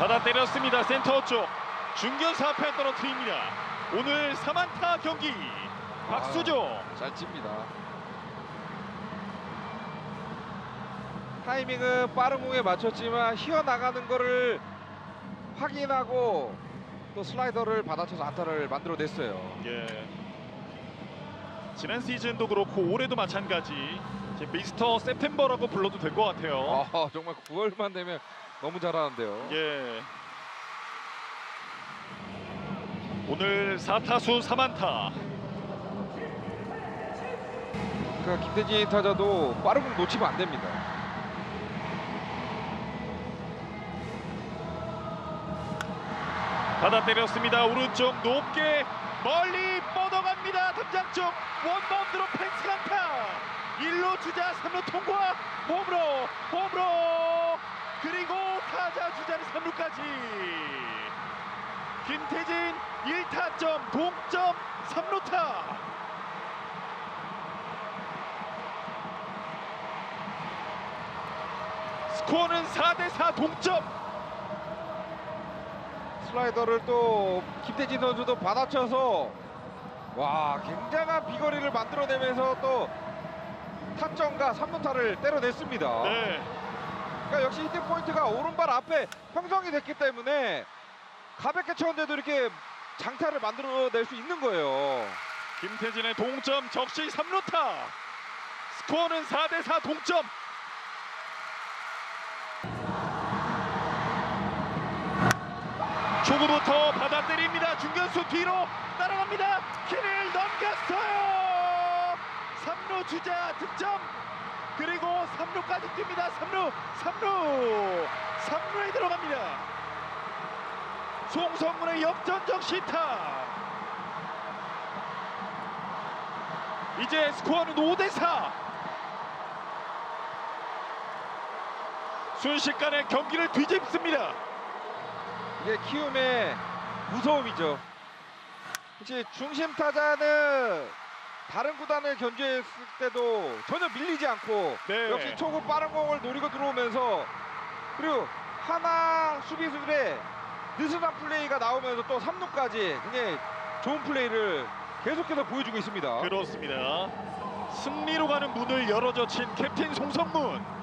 받아 때렸습니다. 센터 쪽 중견 4패 떨어뜨립니다. 오늘 3안타 경기 박수죠. 잘 칩니다. 타이밍은 빠른 공에 맞췄지만 휘어나가는 거를 확인하고 또 슬라이더를 받아쳐서 안타를 만들어냈어요. 예. 지난 시즌도 그렇고 올해도 마찬가지. 미스터 세프템버라고 불러도 될 것 같아요. 아, 정말 9월만 되면 너무 잘하는데요. 예. 오늘 4타수 3안타. 그러니까 김태진 타자도 빠른 공 놓치면 안 됩니다. 받아 때렸습니다. 오른쪽 높게 멀리 뻗어갑니다. 담장 쪽 원바운드로 펜스 강타. 1루 주자 3루 통과. 홈으로 홈으로 그리고 타자 주자는 3루까지. 김태진 1타점 동점 3루타. 스코어는 4대4 동점. 슬라이더를 또 김태진 선수도 받아쳐서 와 굉장한 비거리를 만들어내면서 또 타점과 3루타를 때려냈습니다. 네. 그러니까 역시 히트 포인트가 오른발 앞에 형성이 됐기 때문에 가볍게 쳤는데도 이렇게 장타를 만들어낼 수 있는 거예요. 김태진의 동점 적시 3루타. 스코어는 4대4 동점. 초구부터 받아 때립니다. 중견수 뒤로 따라갑니다. 키를 넘겼어요. 3루 주자 득점 그리고 3루까지 뜁니다. 3루 3루. 3루에 들어갑니다. 송성문의 역전적 시타. 이제 스코어는 5대 4 순식간에 경기를 뒤집습니다. 이게 키움의 무서움이죠. 혹시 중심 타자는 다른 구단을 견제했을 때도 전혀 밀리지 않고 네. 역시 초구 빠른 공을 노리고 들어오면서 그리고 하나 수비수들의 느슨한 플레이가 나오면서 또 3루까지 굉장히 좋은 플레이를 계속해서 보여주고 있습니다. 그렇습니다 승리로 가는 문을 열어젖힌 캡틴 송성문